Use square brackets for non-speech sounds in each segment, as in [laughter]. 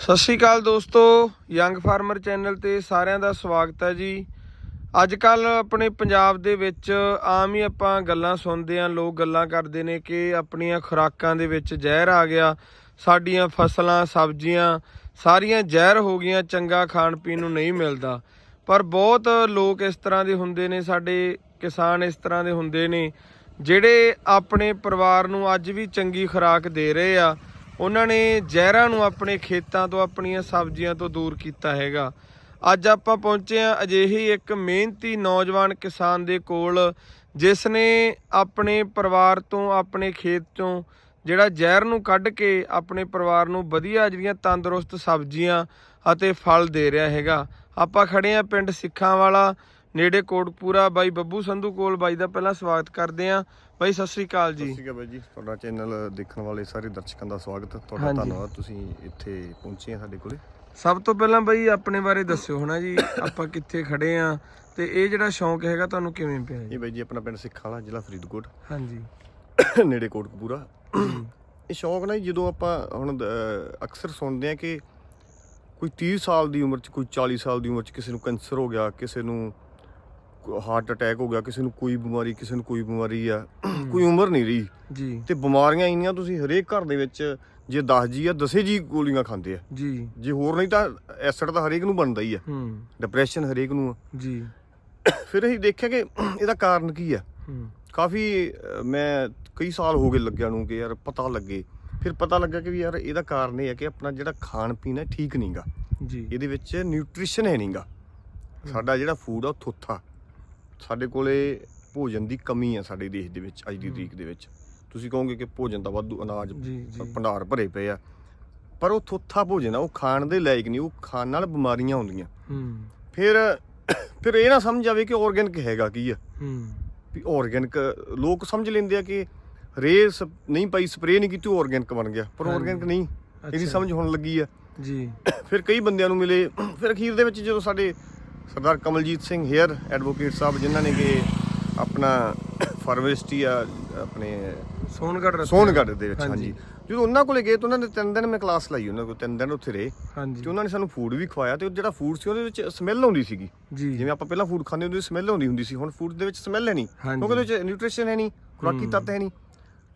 ਸਤਿ ਸ਼੍ਰੀ ਅਕਾਲ ਦੋਸਤੋ, young farmer channel ਤੇ ਸਾਰਿਆਂ ਦਾ ਸਵਾਗਤ ਹੈ ਜੀ। ਅੱਜ ਕੱਲ ਆਪਣੇ ਪੰਜਾਬ ਦੇ ਵਿੱਚ ਆਮ ਹੀ ਆਪਾਂ ਗੱਲਾਂ ਸੁਣਦੇ ਆਂ ਲੋਕ ਗੱਲਾਂ ਕਰਦੇ ਨੇ ਕਿ ਆਪਣੀਆਂ ਖੁਰਾਕਾਂ ਦੇ ਵਿੱਚ ਜ਼ਹਿਰ ਆ ਗਿਆ, ਸਾਡੀਆਂ ਫਸਲਾਂ, ਸਬਜ਼ੀਆਂ ਸਾਰੀਆਂ ਜ਼ਹਿਰ ਹੋ ਗਈਆਂ, ਚੰਗਾ ਖਾਣ ਪੀਣ ਨੂੰ ਨਹੀਂ ਮਿਲਦਾ। ਪਰ ਬਹੁਤ ਲੋਕ ਇਸ ਤਰ੍ਹਾਂ ਦੇ ਹੁੰਦੇ ਨੇ, ਸਾਡੇ ਕਿਸਾਨ ਇਸ ਤਰ੍ਹਾਂ ਦੇ ਹੁੰਦੇ ਨੇ, ਜਿਹੜੇ ਆਪਣੇ ਪਰਿਵਾਰ ਨੂੰ ਅੱਜ ਵੀ ਚੰਗੀ ਖੁਰਾਕ ਦੇ ਰਹੇ ਆ। ਉਹਨਾਂ ਨੇ ਜ਼ਹਿਰਾਂ ਨੂੰ ਆਪਣੇ ਖੇਤਾਂ ਤੋਂ, ਆਪਣੀਆਂ ਸਬਜ਼ੀਆਂ ਤੋਂ ਦੂਰ ਕੀਤਾ ਹੈਗਾ। ਅੱਜ ਆਪਾਂ ਪਹੁੰਚੇ ਆ ਅਜਿਹੀ ਇੱਕ ਮਿਹਨਤੀ ਨੌਜਵਾਨ ਕਿਸਾਨ ਦੇ ਕੋਲ ਜਿਸ ਨੇ ਆਪਣੇ ਪਰਿਵਾਰ ਤੋਂ, ਆਪਣੇ ਖੇਤ ਤੋਂ ਜਿਹੜਾ ਜ਼ਹਿਰ ਨੂੰ ਕੱਢ ਕੇ ਆਪਣੇ ਪਰਿਵਾਰ ਨੂੰ ਵਧੀਆ ਜਿਹੜੀਆਂ ਤੰਦਰੁਸਤ ਸਬਜ਼ੀਆਂ ਅਤੇ ਫਲ ਦੇ ਰਿਹਾ ਹੈਗਾ। ਆਪਾਂ ਖੜੇ ਆ ਪਿੰਡ ਸਿੱਖਾਂ ਵਾਲਾ ਨੇੜੇ ਕੋਟਪੂਰਾ ਬਾਈ ਬੱਬੂ ਸੰਧੂ ਕੋਲ ਬਾਈ ਦਾ ਪਹਿਲਾਂ ਸਵਾਗਤ ਕਰਦੇ ਆ ਬਾਈ ਸਤਿ ਸ੍ਰੀ ਅਕਾਲ ਜੀ। ਸਤਿ ਸ਼੍ਰੀ ਅਕਾਲ ਬਾਈ ਜੀ। ਤੁਹਾਡਾ ਚੈਨਲ ਦੇਖਣ ਵਾਲੇ ਸਾਰੇ ਦਰਸ਼ਕਾਂ ਦਾ ਸਵਾਗਤ। ਤੁਹਾਡਾ। ਧੰਨਵਾਦ ਤੁਸੀਂ ਇੱਥੇ ਪਹੁੰਚੇ ਆ ਸਾਡੇ ਕੋਲੇ। ਸਭ ਤੋਂ ਪਹਿਲਾਂ ਬਈ ਆਪਣੇ ਬਾਰੇ ਦੱਸਿਓ ਹਨਾ ਜੀ। ਆਪਾਂ ਕਿੱਥੇ ਖੜੇ ਆ ਤੇ ਇਹ ਜਿਹੜਾ ਸ਼ੌਂਕ ਹੈਗਾ ਤੁਹਾਨੂੰ ਕਿਵੇਂ ਪਿਆ ਜੀ? ਇਹ ਬਾਈ ਜੀ ਆਪਣਾ ਪਿੰਡ ਸਿੱਖਾਂ ਵਾਲਾ ਜ਼ਿਲ੍ਹਾ ਫਰੀਦਕੋਟ। ਹਾਂਜੀ। [coughs] ਨੇੜੇ ਕੋਟਕਪੂਰਾ ਇਹ ਸ਼ੌਂਕ ਨਾ ਜਦੋਂ ਆਪਾਂ ਹੁਣ ਅਕਸਰ ਸੁਣਦੇ ਆ ਕਿ ਕੋਈ 30 ਸਾਲ ਦੀ ਉਮਰ 'ਚ ਕੋਈ 40 ਸਾਲ ਦੀ ਉਮਰ 'ਚ ਕਿਸੇ ਨੂੰ ਕੈਂਸਰ ਹੋ ਗਿਆ ਕਿਸੇ ਨੂੰ ਹਾਰਟ ਅਟੈਕ ਹੋ ਗਿਆ ਕਿਸੇ ਨੂੰ ਕੋਈ ਬਿਮਾਰੀ ਕਿਸੇ ਨੂੰ ਕੋਈ ਬਿਮਾਰੀ ਆ ਕੋਈ ਉਮਰ ਨਹੀਂ ਰਹੀ। ਜੀ। ਤੇ ਬਿਮਾਰੀਆਂ ਇੰਨੀਆਂ ਤੁਸੀਂ ਹਰੇਕ ਘਰ ਦੇ ਵਿੱਚ ਜੇ 10 ਜੀ ਆ 10 ਜੀ ਗੋਲੀਆਂ ਖਾਂਦੇ ਆ। ਜੀ। ਜੇ ਹੋਰ ਨਹੀਂ ਤਾਂ ਐਸਿਡ ਤਾਂ ਹਰੇਕ ਨੂੰ ਬਣਦਾ ਹੀ ਆ। ਹੂੰ। ਡਿਪਰੈਸ਼ਨ ਹਰੇਕ ਨੂੰ ਆ। ਜੀ। ਫਿਰ ਅਸੀਂ ਦੇਖਿਆ ਕਿ ਇਹਦਾ ਕਾਰਨ ਕੀ ਆ? ਕਾਫੀ ਮੈਂ ਕਈ ਸਾਲ ਹੋ ਗਏ ਲੱਗਿਆ ਨੂੰ ਕਿ ਯਾਰ ਪਤਾ ਲੱਗੇ। ਫਿਰ ਪਤਾ ਲੱਗਾ ਕਿ ਵੀ ਯਾਰ ਇਹਦਾ ਕਾਰਨ ਇਹ ਹੈ ਕਿ ਆਪਣਾ ਜਿਹੜਾ ਖਾਣ ਪੀਣ ਹੈ ਠੀਕ ਨਹੀਂਗਾ ਜੀ। ਇਹਦੇ ਵਿੱਚ ਨਿਊਟ੍ਰੀਸ਼ਨ ਹੈ ਨਹੀਂਗਾ ਸਾਡਾ ਜਿਹੜਾ ਫੂਡ ਆ ਉਹ ਥੋਥਾ। ਸਾਡੇ ਕੋਲੇ ਭੋਜਨ ਦੀ ਕਮੀ ਆ ਸਾਡੇ ਦੇਸ਼ ਦੇ ਵਿੱਚ ਅੱਜ ਦੀ ਤਰੀਕ ਦੇ ਵਿੱਚ। ਤੁਸੀਂ ਕਹੋਗੇ ਕਿ ਭੋਜਨ ਦਾ ਵਾਧੂ ਅਨਾਜ ਭੰਡਾਰ ਭਰੇ ਪਏ ਆ। ਪਰ ਉਹ ਥੋਥਾ ਭੋਜਨ ਆ ਉਹ ਖਾਣ ਦੇ ਲਾਇਕ ਨਹੀਂ ਉਹ ਖਾਣ ਨਾਲ ਬਿਮਾਰੀਆਂ ਹੁੰਦੀਆਂ। ਹੂੰ। ਫਿਰ ਫਿਰ ਇਹ ਨਾ ਸਮਝ ਆਵੇ ਕਿ ਆਰਗੈਨਿਕ ਹੈਗਾ ਕੀ ਆ। ਹੂੰ। ਵੀ ਆਰਗੈਨਿਕ ਲੋਕ ਸਮਝ ਲੈਂਦੇ ਆ ਕਿ ਰੇ ਨਹੀਂ ਪਾਈ ਸਪਰੇ ਨਹੀਂ ਕੀਤੀ ਆਰਗੈਨਿਕ ਬਣ ਗਿਆ। ਪਰ। ਆਰਗੈਨਿਕ ਨਹੀਂ ਇਹਦੀ। ਸਮਝ ਹੋਣ ਲੱਗੀ ਆ। ਜੀ। ਫਿਰ ਕਈ ਬੰਦਿਆਂ ਨੂੰ ਮਿਲੇ ਫਿਰ ਅਖੀਰ ਦੇ ਵਿੱਚ ਜਦੋਂ ਸਾਡੇ ਸਰਦਾਰ ਕਮਲਜੀਤ ਸਿੰਘ ਹੇਅਰ ਐਡਵੋਕੇਟ ਸਾਹਿਬ ਜਿਨ੍ਹਾਂ ਨੇ ਕਿ ਆਪਣਾ ਫਾਰਮੈਸਿਟੀ ਆ ਆਪਣੇ ਸੋਨਗੜ ਰਸਤੇ ਸੋਨਗੜ੍ਹ ਦੇ ਵਿੱਚ ਹਾਂਜੀ। ਜਦੋਂ ਉਹਨਾਂ ਕੋਲੇ ਗਏ ਤਾਂ ਉਹਨਾਂ ਨੇ ਤਿੰਨ ਦਿਨ ਮੈਂ ਕਲਾਸ ਲਾਈ ਉਹਨਾਂ ਕੋਲ ਤਿੰਨ ਦਿਨ ਉੱਥੇ ਰਹੇ। ਹਾਂਜੀ। ਤੇ ਉਹਨਾਂ ਨੇ ਸਾਨੂੰ ਫੂਡ ਵੀ ਖਵਾਇਆ ਤੇ ਉਹ ਜਿਹੜਾ ਫੂਡ ਸੀ ਉਹਦੇ ਵਿੱਚ ਸਮੈਲ ਆਉਂਦੀ ਸੀਗੀ। ਜਿਵੇਂ ਆਪਾਂ ਪਹਿਲਾਂ ਫੂਡ ਖਾਂਦੇ ਹੁੰਦੇ ਸੀ ਸਮੈਲ ਆਉਂਦੀ ਹੁੰਦੀ ਸੀ। ਹੁਣ ਫੂਡ ਦੇ ਵਿੱਚ ਸਮੈਲ ਹੈ ਨਹੀਂ। ਕਿਉਂਕਿ ਉਹਦੇ ਵਿੱਚ ਨਿਊਟ੍ਰੀਸ਼ਨ ਹੈ ਨਹੀਂ ਖੁਰਾਕੀ। ਤੱਤ ਹੈ ਨਹੀਂ।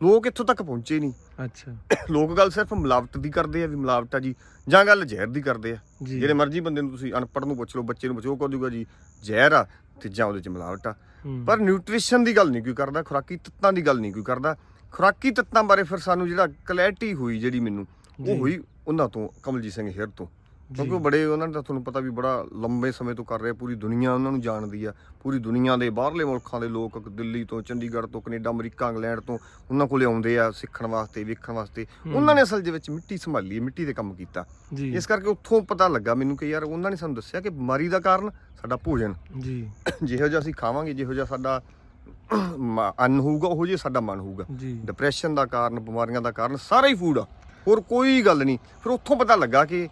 ਲੋਕ ਇੱਥੋਂ ਤੱਕ ਪਹੁੰਚੇ ਨਹੀਂ। ਅੱਛਾ। ਲੋਕ ਗੱਲ ਸਿਰਫ ਮਿਲਾਵਟ ਦੀ ਕਰਦੇ ਆ ਵੀ ਮਿਲਾਵਟ ਆ ਜੀ ਜਾਂ ਗੱਲ ਜ਼ਹਿਰ ਦੀ ਕਰਦੇ ਆ। ਜੀ। ਜਿਹੜੇ ਮਰਜ਼ੀ ਬੰਦੇ ਨੂੰ ਤੁਸੀਂ ਅਨਪੜ੍ਹ ਨੂੰ ਪੁੱਛ ਲਓ ਬੱਚੇ ਨੂੰ ਪੁੱਛੋ ਉਹ ਕਹੂਗਾ ਜੀ ਜ਼ਹਿਰ ਆ ਤੇ ਜਾਂ ਉਹਦੇ ਚ ਮਿਲਾਵਟ ਆ। ਹੂੰ, ਪਰ ਨਿਊਟ੍ਰੀਸ਼ਨ ਦੀ ਗੱਲ ਨਹੀਂ ਕੋਈ ਕਰਦਾ ਖੁਰਾਕੀ ਤੱਤਾਂ ਦੀ ਗੱਲ ਨਹੀਂ ਕੋਈ ਕਰਦਾ। ਖੁਰਾਕੀ ਤੱਤਾਂ ਬਾਰੇ ਫਿਰ ਸਾਨੂੰ ਜਿਹੜਾ ਕਲੈਰਿਟੀ ਹੋਈ ਜਿਹੜੀ ਮੈਨੂੰ। ਉਹ ਹੋਈ ਉਹਨਾਂ ਤੋਂ ਕਮਲਜੀਤ ਸਿੰਘ ਹੇਅਰ ਤੋਂ। ਕਿਉਂਕਿ ਉਹ ਬੜੇ ਉਹਨਾਂ ਨੇ ਤਾਂ ਤੁਹਾਨੂੰ ਪਤਾ ਵੀ ਬੜਾ ਲੰਬੇ ਸਮੇਂ ਤੋਂ ਕਰ ਰਹੇ ਪੂਰੀ ਦੁਨੀਆ ਉਹਨਾਂ ਨੂੰ ਜਾਣਦੀ ਆ। ਪੂਰੀ ਦੁਨੀਆ ਦੇ ਬਾਹਰਲੇ ਮੁਲਕਾਂ ਦੇ ਲੋਕ ਦਿੱਲੀ ਤੋਂ ਚੰਡੀਗੜ੍ਹ ਤੋਂ ਕੈਨੇਡਾ ਅਮਰੀਕਾ ਇੰਗਲੈਂਡ ਤੋਂ ਉਹਨਾਂ ਕੋਲੇ ਆਉਂਦੇ ਆ ਸਿੱਖਣ ਵਾਸਤੇ ਵੇਖਣ ਵਾਸਤੇ। ਉਹਨਾਂ ਨੇ ਅਸਲ ਦੇ ਵਿੱਚ ਮਿੱਟੀ ਸੰਭਾਲੀ ਮਿੱਟੀ ਦੇ ਕੰਮ ਕੀਤਾ। ਇਸ ਕਰਕੇ ਉੱਥੋਂ ਪਤਾ ਲੱਗਾ ਮੈਨੂੰ ਕਿ ਯਾਰ ਉਹਨਾਂ ਨੇ ਸਾਨੂੰ ਦੱਸਿਆ ਕਿ ਬਿਮਾਰੀ ਦਾ ਕਾਰਨ ਸਾਡਾ ਭੋਜਨ। ਜੀ। [coughs] ਜਿਹੋ ਜਿਹਾ ਅਸੀਂ ਖਾਵਾਂਗੇ ਜਿਹੋ ਜਿਹਾ ਸਾਡਾ [coughs] ਅੰਨ ਹੋਊਗਾ ਉਹੋ ਜਿਹਾ ਸਾਡਾ ਮਨ ਹੋਊਗਾ। ਡਿਪਰੈਸ਼ਨ ਦਾ ਕਾਰਨ ਬਿਮਾਰੀਆਂ ਦਾ ਕਾਰਨ ਸਾਰਾ ਹੀ ਫੂਡ ਆ। ਹੋਰ ਕੋਈ ਗੱਲ ਨਹੀਂ। ਫਿਰ ਉੱਥੋਂ ਪਤਾ ਲੱਗਾ ਕਿ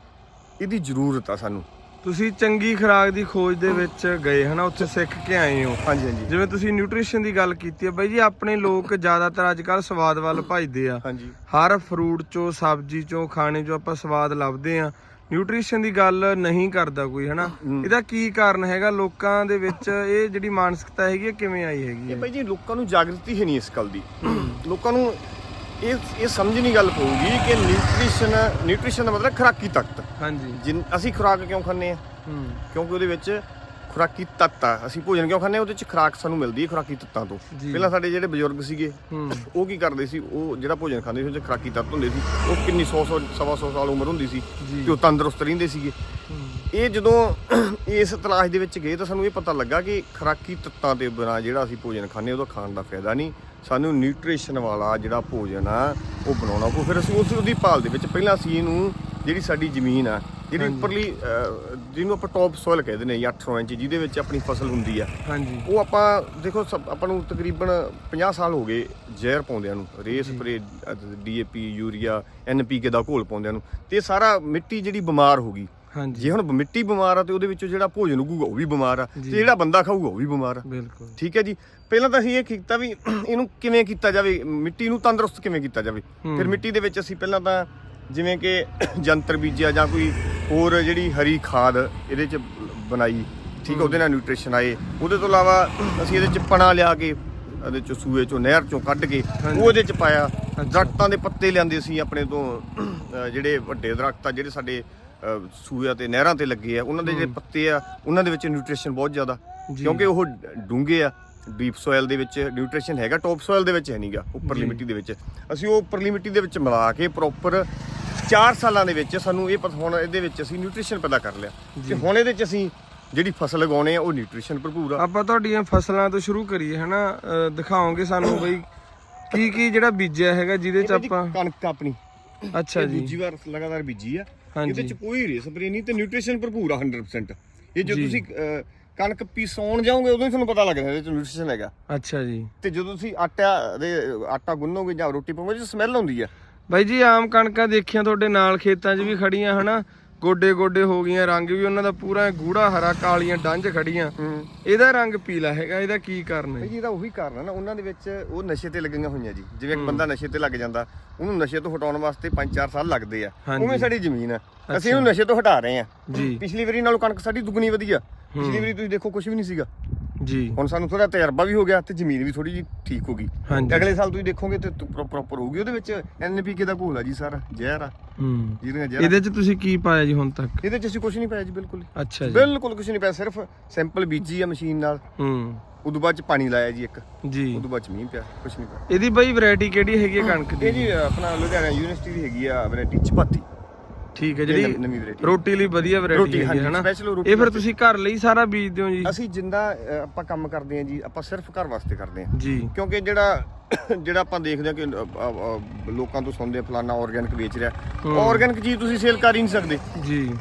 ਇਹਦੀ ਜ਼ਰੂਰਤ ਆ ਸਾਨੂੰ। ਤੁਸੀਂ ਚੰਗੀ ਖੁਰਾਕ ਦੀ ਖੋਜ ਦੇ ਵਿੱਚ ਗਏ ਹਨਾ ਉੱਥੇ ਸਿੱਖ ਕੇ ਆਏ ਹੋ। ਹਾਂਜੀ ਹਾਂਜੀ। ਜਿਵੇਂ ਤੁਸੀਂ ਨਿਊਟ੍ਰੀਸ਼ਨ ਦੀ ਗੱਲ ਕੀਤੀ ਹੈ ਬਾਈ ਜੀ ਆਪਣੇ ਲੋਕ ਜ਼ਿਆਦਾਤਰ ਅੱਜ ਕੱਲ ਸਵਾਦ ਵੱਲ ਭਜਦੇ ਆ। ਹਾਂਜੀ। ਹਰ ਫਰੂਟ ਚੋਂ ਸਬਜ਼ੀ ਚੋਂ ਖਾਣੇ ਚੋਂ ਆਪਾਂ ਸਵਾਦ ਲੱਭਦੇ ਆ। ਨਿਊਟ੍ਰੀਸ਼ਨ ਦੀ ਗੱਲ ਨਹੀਂ ਕਰਦਾ ਕੋਈ ਹਨਾ। ਇਹਦਾ ਕੀ ਕਾਰਨ ਹੈਗਾ? ਲੋਕਾਂ ਦੇ ਵਿੱਚ ਇਹ ਜਿਹੜੀ ਮਾਨਸਿਕਤਾ ਹੈਗੀ ਹੈ ਕਿਵੇਂ ਆਈ ਹੈਗੀ ਹੈ? ਭਾਈ ਜੀ ਲੋਕਾਂ ਨੂੰ ਜਾਗਰਤੀ ਹੈ ਨਹੀਂ ਇਸ ਗੱਲ ਦੀ। ਲੋਕਾਂ ਨੂੰ ਇਹ ਇਹ ਸਮਝਣੀ ਗੱਲ ਪਊਗੀ ਕਿ ਨਿਊਟ੍ਰੀਸ਼ਨ ਨਿਊਟ੍ਰੀਸ਼ਨ ਦਾ ਮਤਲਬ ਖੁਰਾਕੀ ਤੱਤ। ਹਾਂਜੀ। ਜਿਨ ਅਸੀਂ ਖੁਰਾਕ ਕਿਉਂ ਖਾਂਦੇ ਆ ਹੂੰ। ਕਿਉਂਕਿ ਉਹਦੇ ਵਿੱਚ ਖੁਰਾਕੀ ਤੱਤ ਆ। ਅਸੀਂ ਭੋਜਨ ਕਿਉਂ ਖਾਂਦੇ ਆ ਉਹਦੇ ਵਿੱਚ ਖੁਰਾਕ ਸਾਨੂੰ ਮਿਲਦੀ ਹੈ ਖੁਰਾਕੀ ਤੱਤਾਂ ਤੋਂ। ਜੀ। ਪਹਿਲਾਂ ਸਾਡੇ ਜਿਹੜੇ ਬਜ਼ੁਰਗ ਸੀਗੇ ਹੂੰ। ਉਹ ਕੀ ਕਰਦੇ ਸੀ? ਉਹ ਜਿਹੜਾ ਭੋਜਨ ਖਾਂਦੇ ਸੀ ਉਹਦੇ 'ਚ ਖੁਰਾਕੀ ਤੱਤ ਹੁੰਦੇ ਸੀ। ਉਹ ਕਿੰਨੀ 100 100 ਸਵਾ 100 ਸਾਲ ਉਮਰ ਹੁੰਦੀ ਸੀ ਜੀ। ਤੇ ਉਹ ਤੰਦਰੁਸਤ ਰਹਿੰਦੇ ਸੀਗੇ। ਇਹ ਜਦੋਂ [clears throat] ਇਸ ਤਲਾਸ਼ ਦੇ ਵਿੱਚ ਗਏ ਤਾਂ ਸਾਨੂੰ ਇਹ ਪਤਾ ਲੱਗਾ ਕਿ ਖੁਰਾਕੀ ਤੱਤਾਂ ਦੇ ਬਿਨਾਂ ਜਿਹੜਾ ਅਸੀਂ ਭੋਜਨ ਖਾਂਦੇ ਉਹਦਾ ਖਾਣ ਦਾ ਫਾਇਦਾ ਨਹੀਂ। ਸਾਨੂੰ ਨਿਊਟ੍ਰੀਸ਼ਨ ਵਾਲਾ ਜਿਹੜਾ ਭੋਜਨ ਆ ਉਹ ਬਣਾਉਣਾ ਪਊ। ਫਿਰ ਅਸੀਂ ਉਸ ਦੀ ਭਾਲ ਦੇ ਵਿੱਚ ਪਹਿਲਾਂ ਅਸੀਂ ਇਹਨੂੰ ਜਿਹੜੀ ਸਾਡੀ ਜ਼ਮੀਨ ਆ ਜਿਹੜੀ। ਉੱਪਰਲੀ ਅਹ, ਜਿਹਨੂੰ ਆਪਾਂ ਟੌਪ ਸੋਇਲ ਕਹਿੰਦੇ ਨੇ 8 ਇੰਚ ਜਿਹਦੇ ਵਿੱਚ ਆਪਣੀ ਫਸਲ ਹੁੰਦੀ ਆ। ਹਾਂਜੀ। ਉਹ ਆਪਾਂ ਦੇਖੋ ਸਭ- ਆਪਾਂ ਨੂੰ ਤਕਰੀਬਨ 50 ਸਾਲ ਹੋ ਗਏ ਜ਼ਹਿਰ ਪਾਉਂਦਿਆਂ ਨੂੰ ਰੇ ਸਪਰੇ ਡੀਏਪੀ ਯੂਰੀਆ ਐਨਪੀਕੇ ਦਾ ਘੋਲ ਪਾਉਂਦਿਆਂ ਨੂੰ। ਤੇ ਇਹ ਸਾਰਾ ਮਿੱਟੀ ਜਿਹੜੀ ਬਿਮਾਰ ਹੋ ਗਈ। ਹਾਂਜੀ। ਜੇ ਹੁਣ ਮਿੱਟੀ ਬਿਮਾਰ ਆ ਤੇ ਉਹਦੇ ਵਿੱਚੋਂ ਜਿਹੜਾ ਭੋਜਨ ਉਗੂਗਾ ਉਹ ਵੀ ਬਿਮਾਰ ਆ। ਤੇ ਜੀ। ਜਿਹੜਾ ਬੰਦਾ ਖਾਊਗਾ ਉਹ ਵੀ ਬਿਮਾਰ ਆ। ਬਿਲਕੁਲ। ਠੀਕ ਹੈ ਜੀ? ਪਹਿਲਾਂ ਤਾਂ ਅਸੀਂ ਇਹ ਕੀਤਾ ਵੀ [clears throat] ਇਹਨੂੰ ਕਿਵੇਂ ਕੀਤਾ ਜਾਵੇ? ਮਿੱਟੀ ਨੂੰ ਤੰਦਰੁਸਤ ਕਿਵੇਂ ਕੀਤਾ ਜਾਵੇ? ਹੂੰ। ਫਿਰ ਮਿੱਟੀ ਦੇ ਵਿੱਚ ਅਸੀਂ ਪਹਿਲਾਂ ਤਾਂ ਜਿਵੇਂ ਕਿ ਜੰਤਰ ਬੀਜਿਆ ਜਾਂ ਕੋਈ ਹੋਰ ਜਿਹੜੀ ਹਰੀ ਖਾਦ ਇਹਦੇ ਚ ਬਣਾਈ ਠੀਕ ਹੈ ਉਹਦੇ ਨਾਲ ਨਿਊਟ੍ਰੀਸ਼ਨ ਆਏ ਉਹਦੇ ਤੋਂ ਇਲਾਵਾ ਅਸੀਂ ਇਹਦੇ ਚ ਪਣਾ ਲਿਆ ਕੇ ਇਹਦੇ ਚ ਸੂਏ ਚੋਂ ਨਹਿਰ ਚੋਂ ਕੱਢ ਕੇ। ਉਹ ਇਹਦੇ ਚ ਪਾਇਆ ਦਰਖਤਾਂ ਦੇ ਪੱਤੇ ਲਿਆਂਦੇ ਸੀ ਆਪਣੇ ਤੋਂ ਜਿਹੜੇ ਵੱਡੇ ਦਰਖਤ ਆ ਜਿਹੜੇ ਸਾਡੇ ਸੂਏ ਤੇ ਨਹਿਰਾਂ ਤੇ ਲੱਗੇ ਆ ਉਹਨਾਂ ਦੇ ਜਿਹੜੇ ਪੱਤੇ ਆ ਉਹਨਾਂ ਦੇ ਵਿੱਚ ਨਿਊਟ੍ਰੀਸ਼ਨ ਬਹੁਤ ਜ਼ਿਆਦਾ। ਕਿਉਂਕਿ ਉਹ ਡੂੰਘੇ ਆ ਡੀਪ ਸੋਇਲ ਦੇ ਵਿੱਚ ਨਿਊਟ੍ਰੀਸ਼ਨ ਹੈਗਾ ਟੌਪ ਸੋਇਲ ਦੇ ਵਿੱਚ ਹੈ ਨਹੀਂਗਾ ਉੱਪਰਲੀ। ਮਿੱਟੀ ਦੇ ਵਿੱਚ ਅਸੀਂ ਉਹ ਉੱਪਰਲੀ ਮਿੱਟੀ ਦੇ ਵਿੱਚ ਮਿਲਾ ਕੇ ਪ੍ਰੋਪਰ 4 ਸਾਲਾਂ ਦੇ ਵਿੱਚ ਸਾਨੂੰ ਇਹ ਪਤਾ ਹੁਣ ਇਹਦੇ ਵਿੱਚ ਅਸੀਂ ਨਿਊਟ੍ਰੀਸ਼ਨ ਪੈਦਾ ਕਰ ਲਿਆ। ਤੇ ਹੁਣ ਇਹਦੇ ਵਿੱਚ ਅਸੀਂ ਜਿਹੜੀ ਫਸਲ ਲਗਾਉਣੇ ਆ ਉਹ ਨਿਊਟ੍ਰੀਸ਼ਨ ਭਰਪੂਰ ਆ। ਆਪਾਂ ਤੁਹਾਡੀਆਂ ਫਸਲਾਂ ਤੋਂ ਸ਼ੁਰੂ ਕਰੀਏ ਹਨਾ? ਅਹ ਦਿਖਾਓਗੇ ਸਾਨੂੰ ਬਈ ਕੀ ਕੀ ਜਿਹੜਾ ਬੀਜਿਆ ਹੈਗਾ ਜਿਹਦੇ ਚ ਆਪਾਂ ਕਣਕ ਆਪਣੀ। ਅੱਛਾ ਜੀ। ਦੂਜੀ ਵਾਰ ਲਗਾਤਾਰ ਬੀਜੀ ਆ। ਹਾਂਜੀ। ਇਹਦੇ ਚ ਕੋਈ ਰੇ ਸਪਰੇ ਨਹੀਂ ਤੇ ਨਿਊਟ੍ਰੀਸ਼ਨ ਭਰਪੂਰ ਆ 100% ਇਹ ਜੋ ਜੀ। ਤੁਸੀਂ ਅਹ, ਕਣਕ ਪੀਸੌਣ ਜਾਓਗੇ ਉਦੋਂ ਹੀ ਤੁਹਾਨੂੰ ਪਤਾ ਲੱਗਦਾ ਇਹਦੇ ਚ ਨਿਊਟ੍ਰੀਸ਼ਨ ਹੈਗਾ। ਅੱਛਾ ਜੀ। ਤੇ ਜਦੋਂ ਤੁਸੀਂ ਆਟਾ ਦੇ ਆਟਾ ਗੁੰਨੋਗੇ ਜਾਂ ਰੋਟੀ ਪਾਓਗੇ ਜੇ ਸਮੈਲ ਆਉਂਦੀ ਆ। ਬਾਈ ਜੀ ਆਮ ਕਣਕਾਂ ਦੇਖੀਆਂ ਤੁਹਾਡੇ ਨਾਲ ਖੇਤਾਂ 'ਚ ਵੀ ਖੜੀਆਂ ਹਨਾ? ਗੋਡੇ ਗੋਡੇ ਹੋ ਗਈਆਂ ਰੰਗ ਵੀ ਉਹਨਾਂ ਦਾ ਪੂਰਾ ਗੂੜਾ ਹਰਾ ਕਾਲੀਆਂ ਡੰਜ ਖੜੀਆਂ। ਹੂੰ। ਇਹਦਾ ਰੰਗ ਪੀਲਾ ਹੈਗਾ ਇਹਦਾ ਕੀ ਕਾਰਨ ਹੈ? ਜੀ ਇਹਦਾ ਉਹੀ ਕਾਰਨ ਆ ਨਾ ਉਹਨਾਂ ਦੇ ਵਿੱਚ ਉਹ ਨਸ਼ੇ ਤੇ ਲੱਗੀਆਂ ਹੋਈਆਂ ਜੀ। ਜਿਵੇਂ ਇੱਕ ਬੰਦਾ ਨਸ਼ੇ ਤੇ ਲੱਗ ਜਾਂਦਾ ਉਹਨੂੰ ਨਸ਼ੇ ਤੋਂ ਹਟਾਉਣ ਵਾਸਤੇ 5-4 ਸਾਲ ਲੱਗਦੇ ਆ। ਉਵੇਂ ਸਾਡੀ ਜ਼ਮੀਨ ਆ ਅਸੀਂ ਇਹਨੂੰ ਨਸ਼ੇ ਤੋਂ ਹਟਾ ਰਹੇ ਆ। ਜੀ। ਪਿਛਲੀ ਵਾਰੀ ਨਾਲੋਂ ਕਣਕ ਸਾਡੀ ਦੁੱਗਣੀ ਵਧੀਆ ਪਿਛਲੀ ਵਾਰੀ ਤੁਸੀਂ ਦੇਖੋ ਕੁਝ ਵੀ ਨਹੀਂ ਸੀਗਾ। ਜੀ। ਹੁਣ ਸਾਨੂੰ ਥੋੜਾ ਤਜਰਬਾ ਵੀ ਹੋ ਗਿਆ ਤੇ ਜ਼ਮੀਨ ਵੀ ਥੋੜੀ ਜੀ ਠੀਕ ਹੋ ਗਈ। ਹਾਂਜੀ। ਅਗਲੇ ਸਾਲ ਤੁਸੀਂ ਦੇਖੋਗੇ ਤੇ ਪ੍ਰੋਪਰ ਹੋਊਗੀ ਉਹਦੇ ਵਿੱਚ ਐਨਪੀਕੇ ਦਾ ਘੋਲ ਆ ਜੀ ਸਾਰਾ ਜ਼ਹਿਰ ਆ। ਹੂੰ। ਜਿਹਦੀਆਂ ਜ਼ਹਿਰ ਇਹਦੇ 'ਚ ਤੁਸੀਂ ਕੀ ਪਾਇਆ ਜੀ ਹੁਣ ਤੱਕ? ਇਹਦੇ ਚ ਅਸੀਂ ਕੁਝ ਨਹੀਂ ਪਾਇਆ ਜੀ ਬਿਲਕੁਲ। ਅੱਛਾ ਜੀ। ਬਿਲਕੁਲ ਕੁਝ ਨਹੀਂ ਪਾਇਆ ਸਿਰਫ ਸਿੰਪਲ ਬੀਜੀ ਆ ਮਸ਼ੀਨ ਨਾਲ। ਹੂੰ। ਉਦੋਂ ਬਾਅਦ ਚ ਪਾਣੀ ਲਾਇਆ ਜੀ ਇੱਕ। ਜੀ। ਉਦੋਂ ਬਾਅਦ ਚ ਮੀਂਹ ਪਿਆ ਕੁਝ ਨਹੀਂ ਪਿਆ ਇਹਦੀ ਬਾਈ ਵੈਰਾਈਟੀ ਕਿਹੜੀ ਹੈਗੀ ਹੈ ਕਣਕ ਦੀ? ਇਹ ਜੀ ਆਪਣਾ ਲੁਧਿਆਣਾ ਯੂਨੀਵਰਸਿਟੀ ਦੀ ਹੈਗੀ ਆ ਵੈਰਾਈਟੀ ਚਪਾਤੀ ਠੀਕ ਹੈ ਇਹ ਜਿਹੜੀ ਨਵੀਂ- ਨਵੀਂ variety। ਰੋਟੀ ਲਈ ਵਧੀਆ ਵੈਰਾਈਟੀ ਰੋਟੀ, ਹੈਗੀ ਹੈ ਹਾਂਜੀ, ਹਨਾ? special ਰੋਟੀ ਇਹ ਫਿਰ ਵਾਸਤੇ। ਤੁਸੀਂ ਘਰ ਲਈ ਸਾਰਾ ਬੀਜਦੇ ਹੋ ਜੀ? ਅਸੀਂ ਜਿੰਦਾ ਅ, ਆਪਾਂ ਕੰਮ ਕਰਦੇ ਹਾਂ ਜੀ ਆਪਾਂ ਸਿਰਫ ਘਰ ਵਾਸਤੇ ਕਰਦੇ ਹਾਂ। ਜੀ। ਕਿਉਂਕਿ ਜਿਹੜਾ [coughs] ਜਿਹੜਾ ਆਪਾਂ ਦੇਖਦੇ ਹਾਂ ਕਿ ਅ, ਅ, ਅ, ਲੋਕਾਂ ਤੋਂ ਸੁਣਦੇ ਆ ਫਲਾਨਾ ਆਰਗੈਨਿਕ ਵੇਚ ਰਿਹਾ। ਆਰਗੈਨਿਕ ਚੀਜ਼ ਤੁਸੀਂ ਸੇਲ ਕਰ ਹੀ ਨਹੀਂ ਸਕਦੇ। ਜੀ।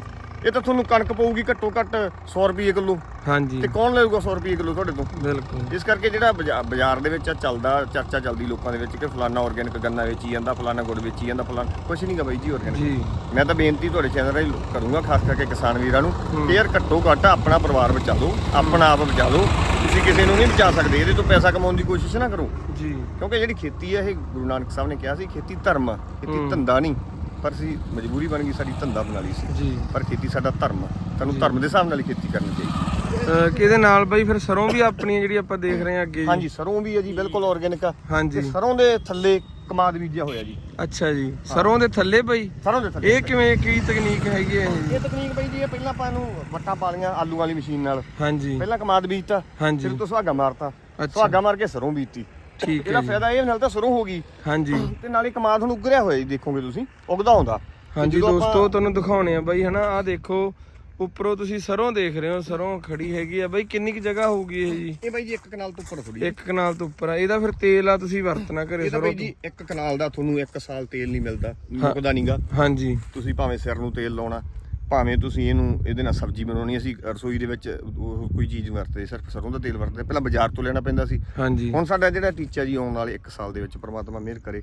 ਇਹ ਤਾਂ ਤੁਹਾਨੂੰ ਕਣਕ ਪਊਗੀ ਘੱਟੋ ਘੱਟ 100 ਰੁਪਏ ਕਿਲੋ। ਹਾਂਜੀ। ਤੇ ਕੌਣ ਲਊਗਾ 100 ਰੁਪਏ ਕਿਲੋ ਤੁਹਾਡੇ ਤੋਂ? ਬਿਲਕੁਲ। ਇਸ ਕਰਕੇ ਜਿਹੜਾ ਬਾਜ਼ਾ- ਬਾਜ਼ਾਰ ਦੇ ਵਿੱਚ ਆ ਚੱਲਦਾ ਚਰਚਾ ਚੱਲਦੀ ਲੋਕਾਂ ਦੇ ਵਿੱਚ ਕਿ ਫਲਾਨਾ ਆਰਗੈਨਿਕ ਗੰਨਾ ਵੇਚੀ ਜਾਂਦਾ ਫਲਾਨਾ ਗੁੜ ਵੇਚੀ ਜਾਂਦਾ ਫਲਾਨਾ ਕੁਛ ਨਹੀਂਗਾ ਬਾਈ ਜੀ ਆਰਗੈਨਿਕ ਜੀ। ਮੈਂ ਤਾਂ ਬੇਨਤੀ ਤੁਹਾਡੇ ਚੈਨਲ ਰਾਹੀਂ ਕਰੂੰਗਾ ਖਾਸ ਕਰਕੇ ਕਿਸਾਨ ਵੀਰਾਂ ਨੂੰ ਕਿ ਯਾਰ ਘੱਟੋ ਘੱਟ ਆਪਣਾ ਪਰਿਵਾਰ ਬਚਾ ਲਓ ਆਪਣਾ ਆਪ ਬਚਾ ਲਓ। ਤੁਸੀਂ ਕਿਸੇ ਨੂੰ ਨਹੀਂ ਬਚਾ ਸਕਦੇ ਇਹਦੇ ਤੋਂ ਪੈਸਾ ਕਮਾਉਣ ਦੀ ਕੋਸ਼ਿਸ਼ ਨਾ ਕਰੋ। ਜੀ। ਕਿਉਂਕਿ ਜਿਹੜੀ ਖੇਤੀ ਹੈ ਇਹ ਗੁਰੂ ਨਾਨਕ ਸਾਹਿਬ ਨੇ ਕਿਹਾ ਸੀ ਖੇਤੀ ਧਰਮ ਆ ਖੇਤੀ। ਧੰਦਾ ਨਹੀਂ ਪਰ ਸੀ ਮਜਬੂਰੀ ਬਣ ਗਈ ਸਾਡੀ ਧੰਦਾ ਬਣਾ ਲਈ ਸੀ। ਜੀ। ਪਰ ਖੇਤੀ ਸਾਡਾ ਧਰਮ ਆ ਸਾਨੂੰ ਧਰਮ ਦੇ ਹਿਸਾਬ ਨਾਲ ਹੀ ਖੇਤੀ ਕਰਨੀ ਚਾਹੀਦੀ। ਅਹ ਕਿਹਦੇ ਨਾਲ ਬਾਈ? ਫਿਰ ਸਰੋਂ ਵੀ ਆਪਣੀ ਹੈ ਜਿਹੜੀ ਆਪਾਂ ਦੇਖ ਰਹੇ ਹਾਂ ਅੱਗੇ ਜੀ। ਹਾਂਜੀ ਸਰੋਂ ਵੀ ਹੈ ਜੀ ਬਿਲਕੁਲ ਆਰਗੈਨਿਕ ਆ। ਤੇ ਹਾਂਜੀ ਸਰੋਂ ਦੇ ਥੱਲੇ ਕਮਾਦ ਬੀਜਿਆ ਹੋਇਆ ਜੀ। ਅੱਛਾ ਜੀ। ਸਰੋਂ ਦੇ ਥੱਲੇ ਬਈ? ਸਰੋਂ ਦੇ ਥੱਲੇ। ਇਹ ਕਿਵੇਂ ਕੀ ਤਕਨੀਕ ਹੈਗੀ ਹੈ ਇਹ? ਇਹ ਤਕਨੀਕ ਬਈ ਜੀ ਇਹ ਪਹਿਲਾਂ ਆਪਾਂ ਇਹਨੂੰ ਵੱਟਾਂ ਪਾ ਲੀਆਂ ਆਲੂ ਵਾਲੀ ਮਸ਼ੀਨ ਨਾਲ। ਹਾਂਜੀ। ਪਹਿਲਾਂ ਕਮਾਦ ਬੀਜਤਾ ਹਾਂਜੀ। ਫਿਰ ਤੋਂ ਸੁਹਾਗਾ ਮਾਰਤਾ। ਅੱਛਾ। ਸੁਹਾਗਾ ਮਾਰ ਕੇ ਸਰੋਂ ਬੀਜਤੀ। ਠੀਕ ਇਹਦਾ ਹੈ ਜੀ। ਫਾਇਦਾ ਇਹ ਨਾਲ ਤਾਂ ਸਰੋਂ ਹੋ ਗਈ। ਹਾਂਜੀ। ਤੇ ਨਾਲੇ ਕਮਾਦ ਹੁਣ ਉੱਗਰਿਆ ਹੋਇਆ ਜੀ ਦੇਖੋਗੇ ਤੁਸੀਂ ਉਗਦਾ ਹੁੰਦਾ। ਤੇ ਹਾਂਜੀ ਜਦੋਂ ਆਪਾਂ- ਦੋਸਤੋ ਤੁਹਾਨੂੰ ਦਿਖਾਉਣੇ ਆ ਬਾਈ ਹਨਾ ਆਹ ਦੇਖੋ ਉੱਪਰੋਂ ਤੁਸੀਂ ਸਰੋਂ ਦੇਖ ਰਹੇ ਹੋ ਸਰੋਂ ਖੜੀ ਹੈਗੀ ਆ। ਬਾਈ ਕਿੰਨੀ ਕੁ ਜਗ੍ਹਾ ਹੋਊਗੀ ਇਹ ਜੀ? ਇਹ ਬਾਈ ਜੀ ਇੱਕ ਕਨਾਲ ਤੋਂ ਉੱਪਰ ਥੋੜੀ ਇੱਕ ਕਨਾਲ ਤੋਂ ਉੱਪਰ ਆ। ਇਹਦਾ ਫਿਰ ਤੇਲ ਆ ਤੁਸੀਂ ਵਰਤਣਾ ਘਰੇ ਇਹ ਤਾਂ ਸਰੋਂ ਬਾਈ ਜੀ ਇੱਕ ਕਨਾਲ ਦਾ ਤੁਹਾਨੂੰ ਇੱਕ ਸਾਲ ਤੇਲ ਨਹੀਂ ਮਿਲਦਾ ਮੁੱਕਦਾ ਨਹੀਂਗਾ। ਹਾਂਜੀ। ਤੁਸੀਂ ਭਾਵੇਂ ਸਿਰ ਨੂੰ ਤੇਲ ਲਾਉਣਾ ਭਾਵੇਂ ਤੁਸੀਂ ਇਹਨੂੰ ਇਹਦੇ ਨਾਲ ਸਬਜ਼ੀ ਬਣਾਉਣੀ ਅਸੀਂ ਰਸੋਈ ਦੇ ਵਿੱਚ ਉਹ ਕੋਈ ਚੀਜ਼ ਵਰਤਦੇ ਸਿਰਫ ਸਰੋਂ ਦਾ ਤੇਲ ਵਰਤਦੇ। ਪਹਿਲਾਂ ਬਾਜ਼ਾਰ ਤੋਂ ਲੈਣਾ ਪੈਂਦਾ ਸੀ। ਹਾਂਜੀ। ਹੁਣ ਸਾਡਾ ਜਿਹੜਾ ਟੀਚਾ ਜੀ ਆਉਣ ਵਾਲੇ 1 ਸਾਲ ਦੇ ਵਿੱਚ ਪ੍ਰਮਾਤਮਾ ਮਿਹਰ ਕਰੇ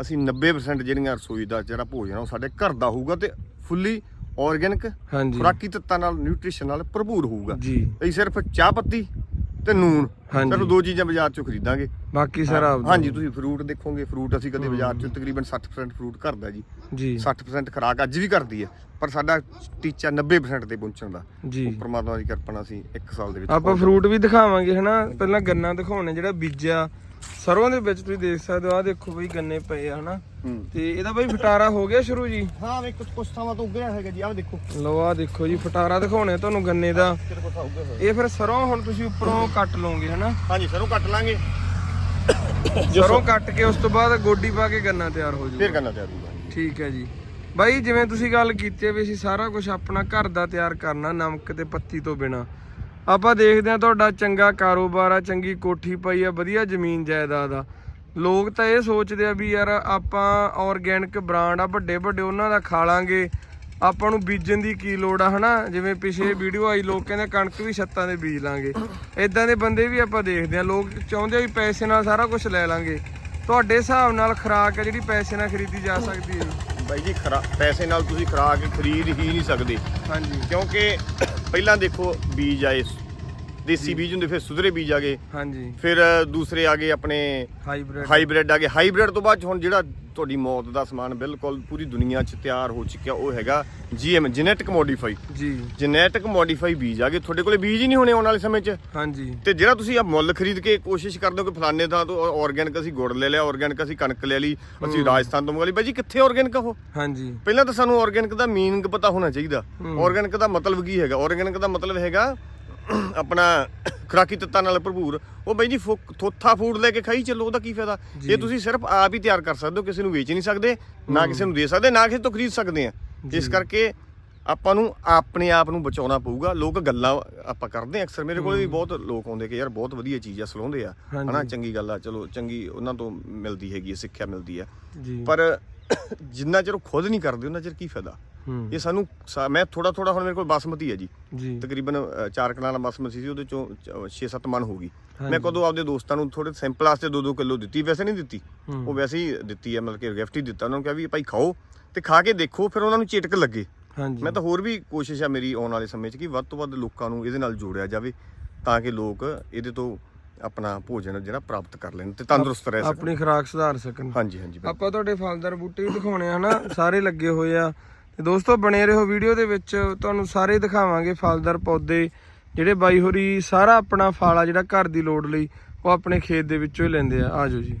ਅਸੀਂ 90% ਜਿਹੜੀਆਂ ਰਸੋਈ ਦਾ ਜਿਹੜਾ ਭੋਜਨ ਆ ਉਹ ਸਾਡੇ ਘਰ ਦਾ ਹੋਊਗਾ ਤੇ ਫੁੱਲੀ ਆਰਗੈਨਿਕ ਹਾਂਜੀ। ਖੁਰਾਕੀ ਤੱਤਾਂ ਨਾਲ ਨਿਊਟ੍ਰੀਸ਼ਨ ਨਾਲ ਭਰਪੂਰ ਹੋਊਗਾ। ਜੀ। ਅਸੀਂ ਸਿਰਫ ਚਾਹ ਪੱਤੀ ਤੇ ਨੂਨ ਹਾਂਜੀ। ਸਿਰਫ ਦੋ ਚੀਜ਼ਾਂ ਬਾਜ਼ਾਰ ਚੋਂ ਖਰੀਦਾਂਗੇ। ਬਾਕੀ ਸਾਰਾ ਆਪਦਾ। ਹਾਂਜੀ ਤੁਸੀਂ ਫਰੂਟ ਦੇਖੋਗੇ। ਫਰੂਟ ਅਸੀਂ ਕਦੇ ਬਾਜ਼ਾਰ ਚੋਂ ਤਕਰੀਬਨ 60% ਫਰੂਟ ਘਰ ਦਾ ਜੀ। ਜੀ। 60% ਖੁਰਾਕ ਅੱਜ ਵੀ ਕਰਦੀ ਹੈ ਪਰ ਸਾਡਾ ਟੀਚਾ 90% ਤੇ ਪਹੁੰਚਣ ਦਾ। ਜੀ। ਉਹ ਪ੍ਰਮਾਤਮਾ ਦੀ ਕਿਰਪਾ ਨਾਲ ਅਸੀਂ 1 ਸਾਲ ਦੇ ਵਿੱਚ ਆਪਾਂ ਫਰੂਟ ਵੀ ਦਿਖਾਵਾਂਗੇ ਹਨਾ। ਪਹਿਲਾਂ ਗੰਨਾ ਦਿਖਾਉਣੇ ਜਿਹੜਾ ਬੀਜਿਆ। ਸਰੋਂ ਦੇ ਵਿੱਚ ਤੁਸੀਂ ਦੇਖ ਸਕਦੇ ਹੋ ਆ ਦੇਖੋ ਬਈ ਗੰਨੇ ਪਏ ਆ ਹਨਾ? ਤੇ ਇਹਦਾ ਬਈ ਫਟਾਰਾ ਹੋ ਗਿਆ ਸ਼ੁਰੂ ਜੀ? ਹਾਂ ਵੇ ਕੁਝ ਥਾਵਾਂ ਤੋਂ ਉੱਗਿਆ ਹੈਗਾ ਜੀ ਆਹ ਦੇਖੋ। ਲਓ ਆ ਦੇਖੋ ਜੀ ਫਟਾਰਾ ਦਿਖਾਉਣੇ ਤੁਹਾਨੂੰ ਗੰਨੇ ਦਾ। ਇਹ ਫਿਰ ਸਰੋਂ ਹੁਣ ਤੁਸੀਂ ਉੱਪਰੋਂ ਕੱਟ ਲਓਗੇ ਹਨਾ? ਹਾਂਜੀ ਸਰੋਂ ਕੱਟ ਲਾਂਗੇ। ਸਰੋਂ ਕੱਟ ਕੇ ਉਸ ਤੋਂ ਬਾਅਦ ਗੋਡੀ ਪਾ ਕੇ ਗੰਨਾ ਤਿਆਰ ਹੋ ਫੇਰ ਜਾਊਗਾ ਕਰਨਾ ਚਾਹੂਗਾ ਠੀਕ ਹੈ ਜੀ। ਬਾਈ ਜਿਵੇਂ ਤੁਸੀਂ ਗੱਲ ਕੀਤੀ ਹੈ ਵੀ ਅਸੀਂ ਸਾਰਾ ਕੁਝ ਆਪਣਾ ਘਰ ਦਾ ਤਿਆਰ ਕਰਨਾ ਨਮਕ ਤੇ ਪੱਤੀ ਤੋਂ ਬਿਨਾ। ਆਪਾਂ ਦੇਖਦੇ ਹਾਂ ਤੁਹਾਡਾ ਚੰਗਾ ਕਾਰੋਬਾਰ ਆ, ਚੰਗੀ ਕੋਠੀ ਪਾਈ ਆ, ਵਧੀਆ ਜ਼ਮੀਨ ਜਾਇਦਾਦ ਆ। ਲੋਕ ਤਾਂ ਇਹ ਸੋਚਦੇ ਆ ਵੀ ਯਾਰ ਆਪਾਂ ਆਰਗੈਨਿਕ ਬ੍ਰਾਂਡ ਆ, ਵੱਡੇ ਵੱਡੇ ਉਹਨਾਂ ਦਾ ਖਾ ਲਾਂਗੇ। ਆਪਾਂ ਨੂੰ ਬੀਜਣ ਦੀ ਕੀ ਲੋੜ ਆ, ਹਨਾ? ਜਿਵੇਂ ਪਿਛੇ ਵੀਡੀਓ ਆਈ, ਲੋਕ ਕਹਿੰਦੇ ਕਣਕ ਵੀ ਛੱਤਾਂ ਦੇ ਬੀਜ ਲਾਂਗੇ। ਇਦਾਂ ਦੇ ਬੰਦੇ ਵੀ ਆਪਾਂ ਦੇਖਦੇ ਆ, ਲੋਕ ਚਾਹੁੰਦੇ ਆ ਵੀ ਪੈਸੇ ਨਾਲ ਸਾਰਾ ਕੁਝ ਲੈ ਲਾਂਗੇ। ਤੁਹਾਡੇ ਹਿਸਾਬ ਨਾਲ ਖੁਰਾਕ ਆ ਜਿਹੜੀ ਪੈਸੇ ਨਾਲ ਖਰੀਦੀ ਜਾ ਸਕਦੀ ਹੈ ਬਾਈ ਜੀ ਖਰਾ ਪੈਸੇ ਨਾਲ ਤੁਸੀਂ ਖਰਾਕ ਖਰੀਦ ਹੀ ਨਹੀਂ ਸਕਦੇ। ਹਾਂਜੀ। ਕਿਉਂਕਿ ਪਹਿਲਾਂ ਦੇਖੋ ਬੀਜ ਆਏ ਦੇਸੀ ਬੀਜ ਹੁੰਦੇ ਫਿਰ ਸੁਧਰੇ ਬੀਜ ਆ ਗਏ। ਹਾਂਜੀ। ਫਿਰ ਦੂਸਰੇ ਆ ਗਏ ਆਪਣੇ ਹਾਈਬ੍ਰਿਡ ਹਾਈਬ੍ਰਿਡ ਆ ਗਏ। ਹਾਈਬ੍ਰਿਡ ਤੋਂ ਬਾਅਦ ਹੁਣ ਜਿਹੜਾ ਤੁਹਾਡੀ ਮੌਤ ਦਾ ਸਮਾਨ ਬਿਲਕੁਲ ਪੂਰੀ ਦੁਨੀਆ 'ਚ ਤਿਆਰ ਹੋ ਚੁੱਕਿਆ ਉਹ ਹੈਗਾ ਜੀਐਮ ਜੈਨੇਟਿਕ ਮੋਡੀਫਾਈ ਜੀ। ਜੈਨੇਟਿਕ ਮੋਡੀਫਾਈ ਬੀਜ ਆ ਗਏ। ਤੁਹਾਡੇ ਕੋਲੇ ਬੀਜ ਹੀ ਨਹੀਂ ਹੋਣੇ ਆਉਣ ਵਾਲੇ ਸਮੇਂ 'ਚ? ਹਾਂਜੀ। ਤੇ ਜਿਹੜਾ ਤੁਸੀਂ ਆ ਮੁੱਲ ਖਰੀਦ ਕੇ ਕੋਸ਼ਿਸ਼ ਕਰਦੇ ਹੋ ਕਿ ਫਲਾਣੇ ਥਾਂ ਤੋਂ ਆਰਗੈਨਿਕ ਅਸੀਂ ਗੁੜ ਲੈ ਲਿਆ ਆਰਗੈਨਿਕ ਅਸੀਂ ਕਣਕ ਲੈ ਲਈ ਅਸੀਂ ਰਾਜਸਥਾਨ ਤੋਂ ਮੰਗਾ ਲਈ। ਬਾਈ ਜੀ ਕਿੱਥੇ ਆਰਗੈਨਿਕ ਉਹ? ਹਾਂਜੀ। ਪਹਿਲਾਂ ਤਾਂ ਸਾਨੂੰ ਆਰਗੈਨਿਕ ਦਾ ਮੀਨਿੰਗ ਪਤਾ ਹੋਣਾ ਚਾਹੀਦਾ। ਆਰਗੈਨਿਕ ਦਾ ਮਤਲਬ ਕੀ ਹੈਗਾ? ਆਰਗੈਨਿਕ ਦਾ ਮਤਲਬ ਹੈਗਾ ਆਪਣਾ ਖੁਰਾਕੀ ਤੱਤਾਂ ਨਾਲ ਭਰਪੂਰ ਉਹ ਬਾਈ ਜੀ ਫੁ- ਥੋਥਾ ਫੂਡ ਲੈ ਕੇ ਖਾਈ ਚੱਲੋ ਉਹਦਾ ਕੀ ਫਾਇਦਾ? ਜੀ। ਇਹ ਤੁਸੀਂ ਸਿਰਫ ਆਪ ਹੀ ਤਿਆਰ ਕਰ ਸਕਦੇ ਹੋ ਕਿਸੇ ਨੂੰ ਵੇਚ ਨਹੀਂ ਸਕਦੇ ਨਾ ਕਿਸੇ ਨੂੰ ਦੇ ਸਕਦੇ ਨਾ ਕਿਸੇ ਤੋਂ ਖਰੀਦ ਸਕਦੇ ਆ। ਇਸ ਜੀ। ਕਰਕੇ ਆਪਾਂ ਨੂੰ ਆਪਣੇ ਆਪ ਨੂੰ ਬਚਾਉਣਾ ਪਊਗਾ। ਲੋਕ ਗੱਲਾਂ ਆਪਾਂ ਕਰਦੇ ਆ ਅਕਸਰ ਮੇਰੇ ਕੋਲ ਵੀ ਬਹੁਤ ਲੋਕ ਆਉਂਦੇ ਕਿ ਯਾਰ ਬਹੁਤ ਵਧੀਆ ਚੀਜ਼ ਆ ਸਲਾਉਂਦੇ ਆ। ਹਾਂਜੀ। ਹਨਾ ਚੰਗੀ ਗੱਲ ਆ ਚਲੋ ਚੰਗੀ ਉਹਨਾਂ ਤੋਂ ਮਿਲਦੀ ਹੈਗੀ ਹੈ ਸਿੱਖਿਆ ਮਿਲਦੀ ਆ। ਜੀ। ਪਰ ਜਿੰਨਾ ਚਿਰ ਉਹ ਖੁਦ ਨਹੀਂ ਕਰਦੇ ਉਹਨਾਂ ਚਿਰ ਕੀ ਫਾਇਦਾ? ਹੂੰ। ਇਹ ਸਾਨੂੰ ਸਾ- ਮੈਂ ਥੋੜਾ ਥੋੜਾ ਹੁਣ ਮੇਰੇ ਕੋਲ ਬਾਸਮਤੀ ਹੈ ਜੀ। ਜੀ। ਤਕਰੀਬਨ 4 ਕਨਾਲਾਂ ਬਾਸਮਤੀ ਸੀ ਉਹਦੇ ਚੋਂ 6-7 ਮਣ ਹੋ ਗਈ। ਹਾਂਜੀ। ਮੈਂ ਕਦੋਂ ਆਪਦੇ ਦੋਸਤਾਂ ਨੂੰ ਥੋੜੇ ਸੈਂਪਲ ਵਾਸਤੇ 2-2 ਕਿਲੋ ਦਿੱਤੀ ਵੈਸੇ ਨਹੀਂ ਦਿੱਤੀ। ਉਹ ਵੈਸੇ ਹੀ ਦਿੱਤੀ ਹੈ ਮਤਲਬ ਕਿ ਗਿਫਟ ਹੀ ਦਿੱਤਾ। ਉਹਨਾਂ ਨੂੰ ਕਿਹਾ ਵੀ ਭਾਈ ਖਾਓ ਤੇ ਖਾ ਕੇ ਦੇਖੋ ਫਿਰ ਉਹਨਾਂ ਨੂੰ ਚੇਟਕ ਲੱਗੇ। ਮੈਂ ਤਾਂ ਹੋਰ ਵੀ ਕੋਸ਼ਿਸ਼ ਆ ਮੇਰੀ ਆਉਣ ਵਾਲੇ ਸਮੇਂ 'ਚ ਕਿ ਵੱਧ ਤੋਂ ਵੱਧ ਲੋਕਾਂ ਨੂੰ ਇਹਦੇ ਨਾਲ ਜੋੜਿਆ ਜਾਵੇ ਤਾਂ ਕਿ ਲੋਕ ਇਹਦੇ ਤੋਂ ਆਪਣਾ ਭੋਜਨ ਜਿਹੜਾ ਪ੍ਰਾਪਤ ਕਰ ਲੈਣ ਤੇ ਤੰਦਰੁਸਤ ਰਹਿ ਸਕਣ। ਆਪਣੀ ਖੁਰਾਕ ਸੁਧਾਰ ਸਕਣ। ਹਾਂਜੀ ਹਾਂਜੀ। ਆਪਾਂ ਤੁਹਾਡੇ ਫਲਦਾਰ ਬੂਟੇ ਵੀ ਦਿਖਾਉਣੇ ਹਨਾ? ਸਾਰੇ ਲੱਗੇ ਹੋਏ ਆ। ਤੇ ਦੋਸਤੋ, ਬਣੇ ਰਹੋ ਵੀਡੀਓ ਦੇ ਵਿੱਚ। ਤੁਹਾਨੂੰ ਸਾਰੇ ਦਿਖਾਵਾਂਗੇ ਫਲਦਾਰ ਪੌਦੇ, ਜਿਹੜੇ ਬਾਈ ਹੋਰੀ ਸਾਰਾ ਆਪਣਾ ਫਲ ਆ ਜਿਹੜਾ ਘਰ ਦੀ ਲੋੜ ਲਈ ਉਹ ਆਪਣੇ ਖੇਤ ਦੇ ਵਿੱਚੋਂ ਹੀ ਲੈਂਦੇ ਆ। ਆਜੋ ਜੀ।